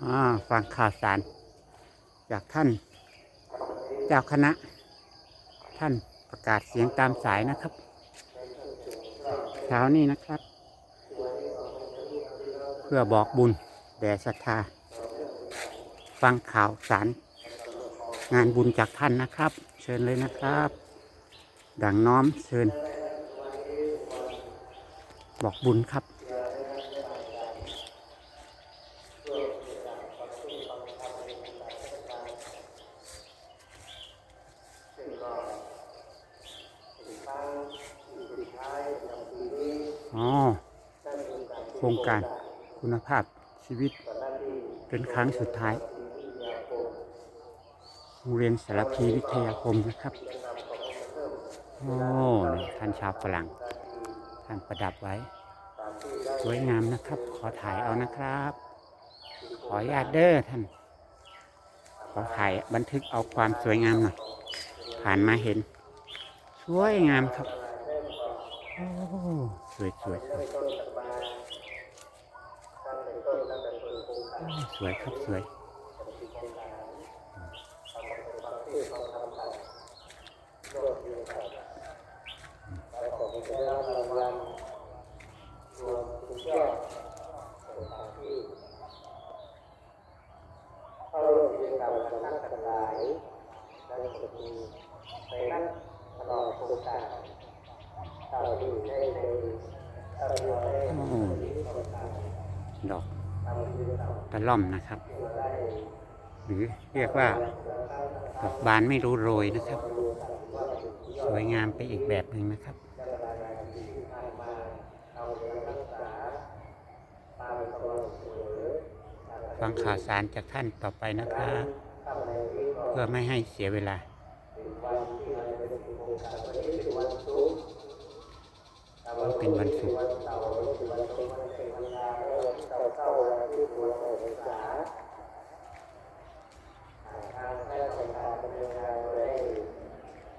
ฟังข่าวสาร จากท่าน เจ้าคณะ ท่านประกาศเสียงตามสายนะครับเช้านี้นะครับ เพื่อบอกบุญแด่ศรัทธา ฟังข่าวสาร งานบุญจากท่านนะครับ เชิญเลยนะครับ ดังน้อมเชิญ บอกบุญครับ อ๋อ โครงการคุณภาพชีวิตเป็นครั้งสุดท้ายโรงเรียนสารพีวิทยาคมนะครับ โอ้ท่านชาวฝรั่ง ท่านประดับไว้ สวยงามนะครับ ขอถ่ายเอานะครับ ขออนุญาตเด้อท่าน ขอถ่ายบันทึกเอาความสวยงามหน่อย ผ่านมาเห็น สวยงามครับ โอ้ สวยสวยสวยโอ้ สวยครับสวยดอก ตะล่อมนะครับ หรือเรียกว่าดอกบานไม่รู้โรยนะครับ สวยงามไปอีกแบบหนึ่งนะครับฟังข่าวสารจากท่านต่อไปนะครับ เพื่อไม่ให้เสียเวลาเป็นวันศุกร์ ทางคณะกรรมการดำเนินงานได้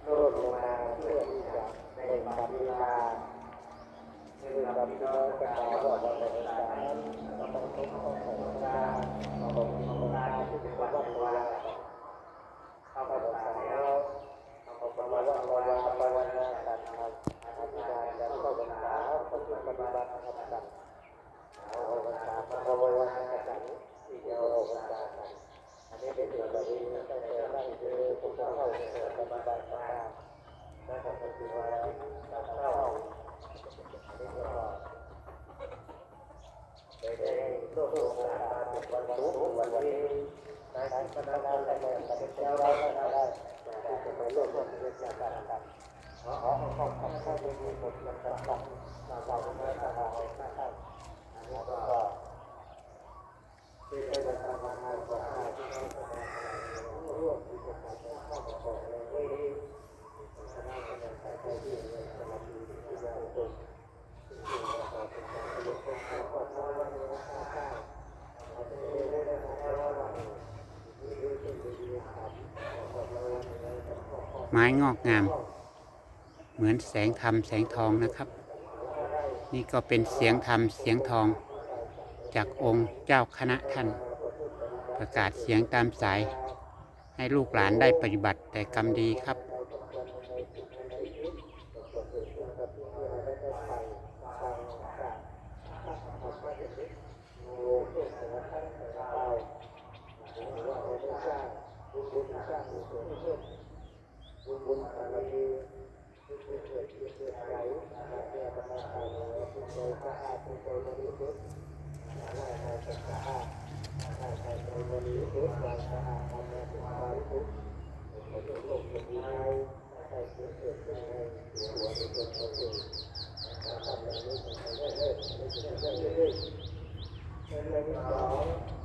รวบรวมมาเพื่อที่จะในบัตรเวลาซึ่งเราพี่น้องประชาชนบอกว่าในการนั้นเราต้องต้องต้องของงานของของงานที่เป็นวัดเวลาเข้าไปภาษาแล้วเอาประมาณว่าเราวาภาวนาการทำอธิษฐานแล้วก็ภาษาปฏิบัติธรรมกันเอาภาษาภาวนากันที่จะเอาภาษากันอันนี้เป็นส่วนแบบนี้ตั้งแต่นั่งคือผมจะเข้าเกิดกรรมฐานมาได้ทำปฏิวัติการเข้าอันนี้ก็ได้ได้รวบรวมการมาเป็นวันศุกร์วันนี้ได้ทำคณะกรรมการได้แต่เป็นเจ้าได้ได้ได้ที่จะไปรวบรวมเรื่องการกันขอขอขอขอขอเป็นบทการตัดมาเราไม่ได้ทำนะครับอันนี้ก็ที่ได้ทำมาก่อนหน้าที่เราจะร่วมกิจกรรมเข้าประกอบที่คณะกรรมการที่ที่สมาชิกที่ยาวตรงที่เราเป็นการยกตัวองก็เพราะว่าในวันข้างๆเราจะได้ได้มาให้ว่าเรามีเรื่องที่ดีๆครับองเราในการขอ ไม้งอกงาม เหมือนแสงธรรมแสงทองนะครับ นี่ก็เป็นเสียงธรรมเสียงทอง จากองค์เจ้าคณะท่าน ประกาศเสียงตามสาย ให้ลูกหลานได้ปฏิบัติแต่กรรมดีครับบุญ บา